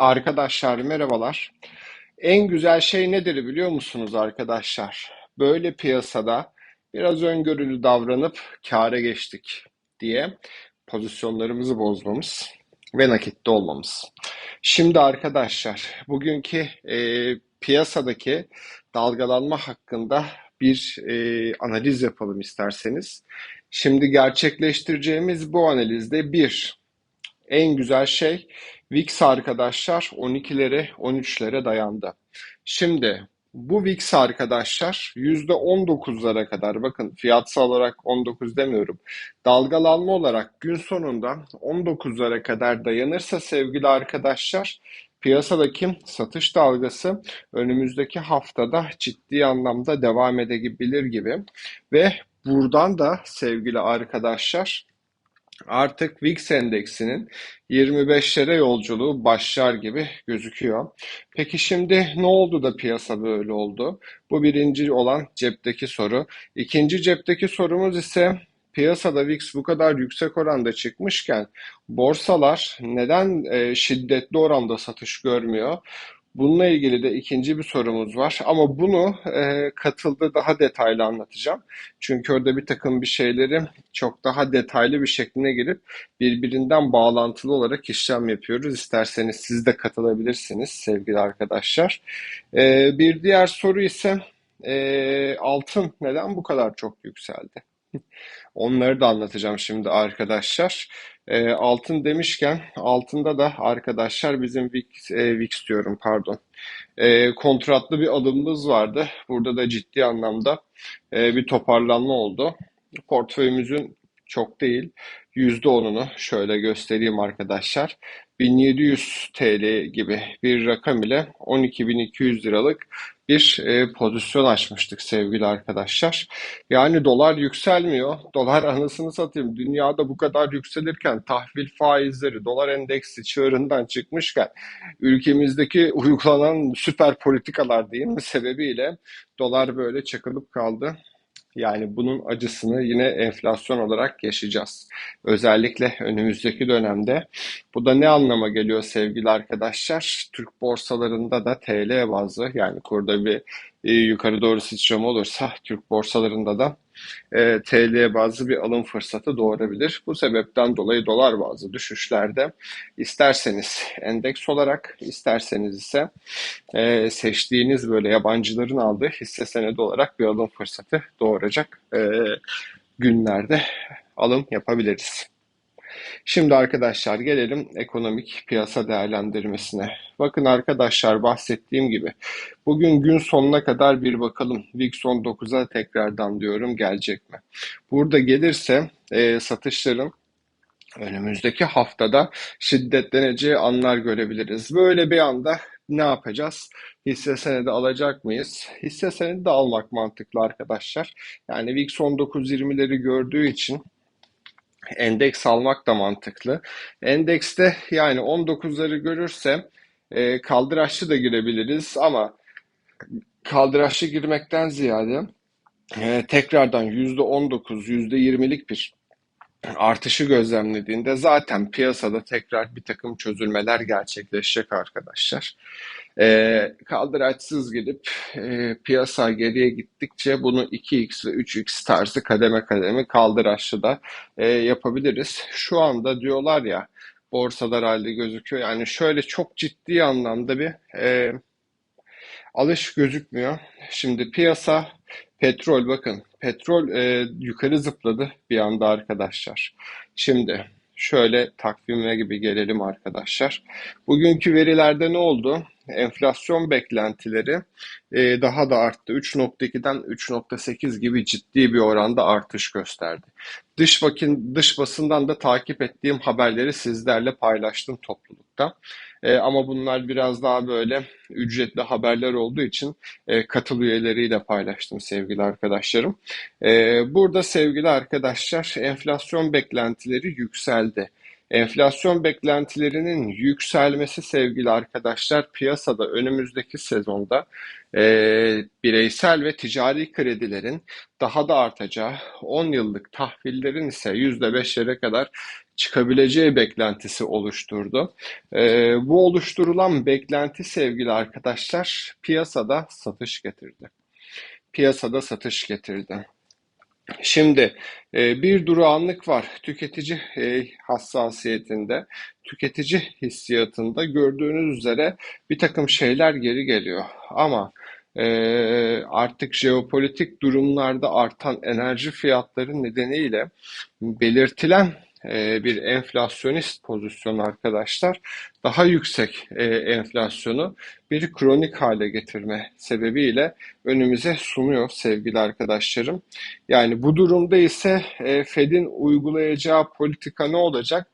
Arkadaşlar merhabalar. En güzel şey nedir biliyor musunuz arkadaşlar? Böyle piyasada biraz öngörülü davranıp kâra geçtik diye pozisyonlarımızı bozmamız ve nakitte olmamız. Şimdi arkadaşlar bugünkü e, piyasadaki dalgalanma hakkında bir e, analiz yapalım isterseniz. Şimdi gerçekleştireceğimiz bu analizde bir en güzel şey VIX arkadaşlar 12'lere 13'lere dayandı. Şimdi bu VIX arkadaşlar %19'lara kadar bakın fiyatsal olarak 19 demiyorum. Dalgalanma olarak gün sonunda 19'lara kadar dayanırsa sevgili arkadaşlar piyasadaki satış dalgası önümüzdeki haftada ciddi anlamda devam edebilir gibi ve buradan da sevgili arkadaşlar artık VIX endeksinin 25'lere yolculuğu başlar gibi gözüküyor. Peki şimdi ne oldu da piyasa böyle oldu? Bu birinci olan cepteki soru. İkinci cepteki sorumuz ise piyasada VIX bu kadar yüksek oranda çıkmışken borsalar neden e, şiddetli oranda satış görmüyor? Bununla ilgili de ikinci bir sorumuz var ama bunu e, katıldı daha detaylı anlatacağım. Çünkü orada bir takım bir şeyleri çok daha detaylı bir şekline girip birbirinden bağlantılı olarak işlem yapıyoruz. İsterseniz siz de katılabilirsiniz sevgili arkadaşlar. E, bir diğer soru ise e, altın neden bu kadar çok yükseldi? Onları da anlatacağım şimdi arkadaşlar. E, altın demişken altında da arkadaşlar bizim VIX, e, VIX diyorum pardon. E, kontratlı bir alımımız vardı. Burada da ciddi anlamda e, bir toparlanma oldu. Portföyümüzün çok değil %10'unu şöyle göstereyim arkadaşlar. 1700 TL gibi bir rakam ile 12.200 liralık bir e, pozisyon açmıştık sevgili arkadaşlar. Yani dolar yükselmiyor. Dolar anasını satayım. Dünyada bu kadar yükselirken tahvil faizleri, dolar endeksi çığırından çıkmışken ülkemizdeki uygulanan süper politikalar mi sebebiyle dolar böyle çakılıp kaldı. Yani bunun acısını yine enflasyon olarak yaşayacağız. Özellikle önümüzdeki dönemde. Bu da ne anlama geliyor sevgili arkadaşlar? Türk borsalarında da TL bazı yani kurda bir e, yukarı doğru sıçrama olursa Türk borsalarında da e, TL bazı bir alım fırsatı doğurabilir. Bu sebepten dolayı dolar bazı düşüşlerde isterseniz endeks olarak isterseniz ise e, seçtiğiniz böyle yabancıların aldığı hisse senedi olarak bir alım fırsatı doğuracak e, günlerde alım yapabiliriz. Şimdi arkadaşlar gelelim ekonomik piyasa değerlendirmesine. Bakın arkadaşlar bahsettiğim gibi bugün gün sonuna kadar bir bakalım VIX 19'a tekrardan diyorum gelecek mi? Burada gelirse e, satışların önümüzdeki haftada şiddetleneceği anlar görebiliriz. Böyle bir anda ne yapacağız? Hisse senedi alacak mıyız? Hisse senedi de almak mantıklı arkadaşlar. Yani VIX 19.20'leri gördüğü için endeks almak da mantıklı. Endekste yani 19'ları görürse e, kaldıraçlı da girebiliriz ama kaldıraçlı girmekten ziyade e, tekrardan %19, %20'lik bir artışı gözlemlediğinde zaten piyasada tekrar bir takım çözülmeler gerçekleşecek arkadaşlar. E, kaldıraçsız gidip e, piyasa geriye gittikçe bunu 2x ve 3x tarzı kademe kademe kaldıraçlı da e, yapabiliriz. Şu anda diyorlar ya borsalar halde gözüküyor. Yani şöyle çok ciddi anlamda bir e, alış gözükmüyor. Şimdi piyasa petrol bakın petrol e, yukarı zıpladı bir anda arkadaşlar. Şimdi şöyle takvime gibi gelelim arkadaşlar. Bugünkü verilerde ne oldu? Enflasyon beklentileri e, daha da arttı. 3.2'den 3.8 gibi ciddi bir oranda artış gösterdi. Dış, bakın, dış basından da takip ettiğim haberleri sizlerle paylaştım toplulukta. E, ama bunlar biraz daha böyle ücretli haberler olduğu için e, katıl üyeleriyle paylaştım sevgili arkadaşlarım. E, burada sevgili arkadaşlar enflasyon beklentileri yükseldi. Enflasyon beklentilerinin yükselmesi sevgili arkadaşlar piyasada önümüzdeki sezonda e, bireysel ve ticari kredilerin daha da artacağı, 10 yıllık tahvillerin ise %5'lere kadar çıkabileceği beklentisi oluşturdu. E, bu oluşturulan beklenti sevgili arkadaşlar piyasada satış getirdi. Piyasada satış getirdi. Şimdi e, bir durağanlık var tüketici e, hassasiyetinde, tüketici hissiyatında gördüğünüz üzere bir takım şeyler geri geliyor. Ama e, artık jeopolitik durumlarda artan enerji fiyatları nedeniyle belirtilen e, bir enflasyonist pozisyon arkadaşlar daha yüksek e, enflasyonu bir kronik hale getirme sebebiyle önümüze sunuyor sevgili arkadaşlarım. Yani bu durumda ise e, Fed'in uygulayacağı politika ne olacak?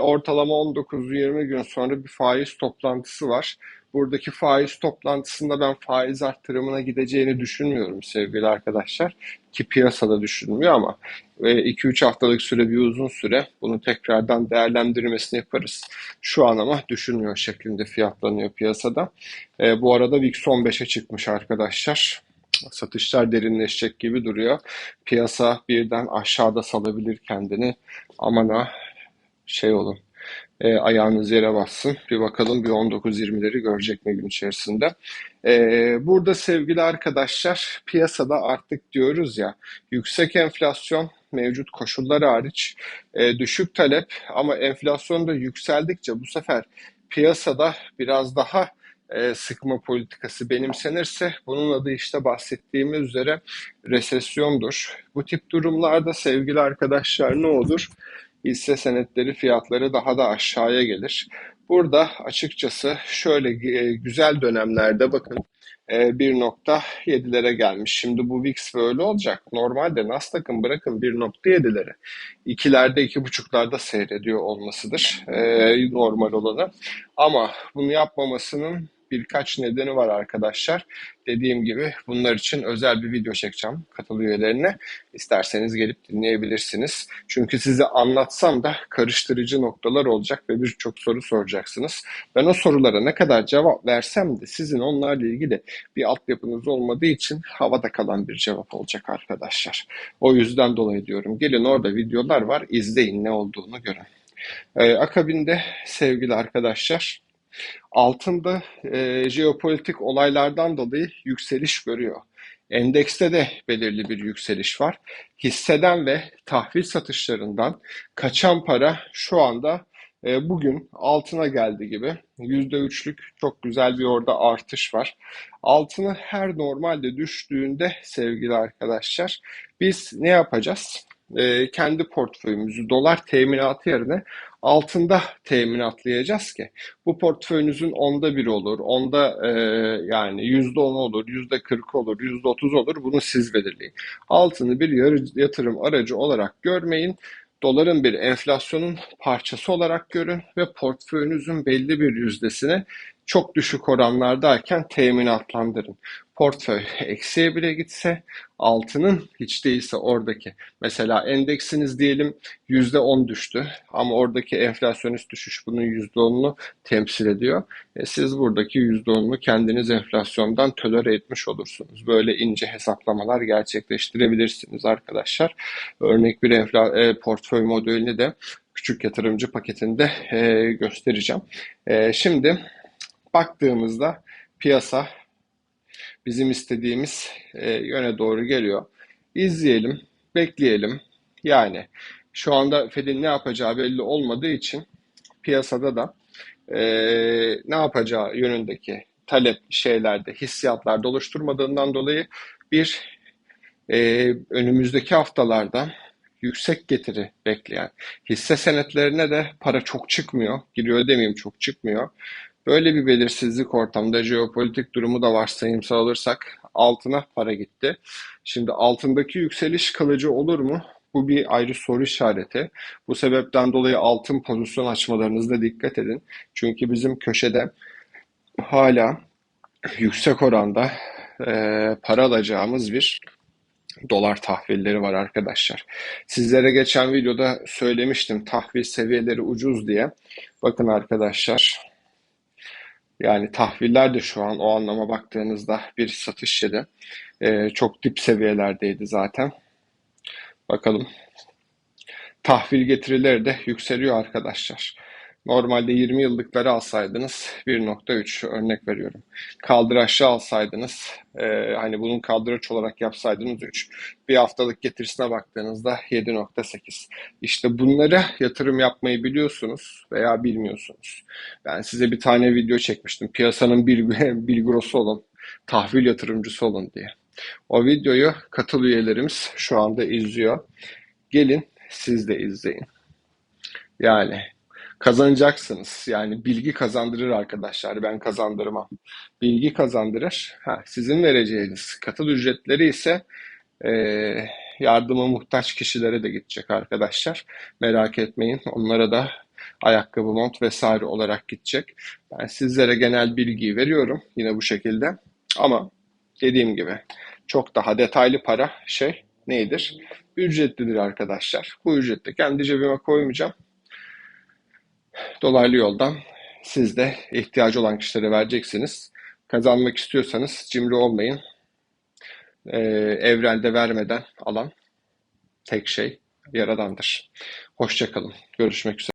Ortalama 19-20 gün sonra bir faiz toplantısı var. Buradaki faiz toplantısında ben faiz arttırımına gideceğini düşünmüyorum sevgili arkadaşlar. Ki piyasada düşünmüyor ama 2-3 haftalık süre bir uzun süre bunu tekrardan değerlendirmesini yaparız. Şu an ama düşünmüyor şeklinde fiyatlanıyor piyasada. E, bu arada VIX 15'e çıkmış arkadaşlar. Satışlar derinleşecek gibi duruyor. Piyasa birden aşağıda salabilir kendini. Aman ha şey olun e, ayağınız yere bassın. Bir bakalım bir 19-20'leri görecek mi gün içerisinde. E, burada sevgili arkadaşlar piyasada artık diyoruz ya yüksek enflasyon mevcut koşullar hariç e, düşük talep ama enflasyon da yükseldikçe bu sefer piyasada biraz daha e, sıkma politikası benimsenirse bunun adı işte bahsettiğimiz üzere resesyondur. Bu tip durumlarda sevgili arkadaşlar ne olur? Hisse senetleri fiyatları daha da aşağıya gelir. Burada açıkçası şöyle e, güzel dönemlerde bakın 1.7'lere e, gelmiş. Şimdi bu VIX böyle olacak. Normalde Nasdaq'ın bırakın 1.7'lere. İkilerde, iki buçuklarda seyrediyor olmasıdır. E, normal olanı. Ama bunu yapmamasının birkaç nedeni var arkadaşlar. Dediğim gibi bunlar için özel bir video çekeceğim katıl üyelerine. İsterseniz gelip dinleyebilirsiniz. Çünkü size anlatsam da karıştırıcı noktalar olacak ve birçok soru soracaksınız. Ben o sorulara ne kadar cevap versem de sizin onlarla ilgili bir altyapınız olmadığı için havada kalan bir cevap olacak arkadaşlar. O yüzden dolayı diyorum. Gelin orada videolar var izleyin ne olduğunu görün. Ee, akabinde sevgili arkadaşlar Altında e, jeopolitik olaylardan dolayı yükseliş görüyor. Endekste de belirli bir yükseliş var. Hisseden ve tahvil satışlarından kaçan para şu anda e, bugün altına geldi gibi. %3'lük çok güzel bir orada artış var. Altını her normalde düştüğünde sevgili arkadaşlar biz ne yapacağız? E, kendi portföyümüzü dolar teminatı yerine altında teminatlayacağız ki bu portföyünüzün onda bir olur, onda e, yani yüzde on olur, yüzde kırk olur, yüzde otuz olur bunu siz belirleyin. Altını bir yatırım aracı olarak görmeyin. Doların bir enflasyonun parçası olarak görün ve portföyünüzün belli bir yüzdesini çok düşük oranlardayken teminatlandırın. Portföy eksiye bile gitse altının hiç değilse oradaki mesela endeksiniz diyelim %10 düştü ama oradaki enflasyonist düşüş bunun %10'unu temsil ediyor. E siz buradaki %10'unu kendiniz enflasyondan tölere etmiş olursunuz. Böyle ince hesaplamalar gerçekleştirebilirsiniz arkadaşlar. Örnek bir enfla e, portföy modelini de küçük yatırımcı paketinde e, göstereceğim. E, şimdi baktığımızda piyasa bizim istediğimiz e, yöne doğru geliyor. İzleyelim, bekleyelim. Yani şu anda Fed'in ne yapacağı belli olmadığı için piyasada da e, ne yapacağı yönündeki talep şeylerde, hissiyatlarda oluşturmadığından dolayı bir e, önümüzdeki haftalarda yüksek getiri bekleyen hisse senetlerine de para çok çıkmıyor. Giriyor demeyeyim çok çıkmıyor. Böyle bir belirsizlik ortamda jeopolitik durumu da varsayımsal alırsak altına para gitti. Şimdi altındaki yükseliş kalıcı olur mu? Bu bir ayrı soru işareti. Bu sebepten dolayı altın pozisyon açmalarınızda dikkat edin. Çünkü bizim köşede hala yüksek oranda e, para alacağımız bir dolar tahvilleri var arkadaşlar. Sizlere geçen videoda söylemiştim tahvil seviyeleri ucuz diye. Bakın arkadaşlar yani tahviller de şu an o anlama baktığınızda bir satış yedi. Ee, çok dip seviyelerdeydi zaten. Bakalım. tahvil getirileri de yükseliyor arkadaşlar. Normalde 20 yıllıkları alsaydınız 1.3 örnek veriyorum. Kaldıraçlı alsaydınız e, hani bunun kaldıraç olarak yapsaydınız 3. Bir haftalık getirisine baktığınızda 7.8. İşte bunlara yatırım yapmayı biliyorsunuz veya bilmiyorsunuz. Ben size bir tane video çekmiştim. Piyasanın bilgrosu olun, tahvil yatırımcısı olun diye. O videoyu katıl üyelerimiz şu anda izliyor. Gelin siz de izleyin. Yani kazanacaksınız. Yani bilgi kazandırır arkadaşlar. Ben kazandırmam. Bilgi kazandırır. Ha, sizin vereceğiniz katıl ücretleri ise e, yardıma muhtaç kişilere de gidecek arkadaşlar. Merak etmeyin. Onlara da ayakkabı, mont vesaire olarak gidecek. Ben sizlere genel bilgiyi veriyorum yine bu şekilde. Ama dediğim gibi çok daha detaylı para şey nedir? Ücretlidir arkadaşlar. Bu ücreti kendi cebime koymayacağım. Dolaylı yoldan siz de ihtiyacı olan kişilere vereceksiniz. Kazanmak istiyorsanız cimri olmayın. Ee, evrende vermeden alan tek şey Yaradan'dır. Hoşçakalın. Görüşmek üzere.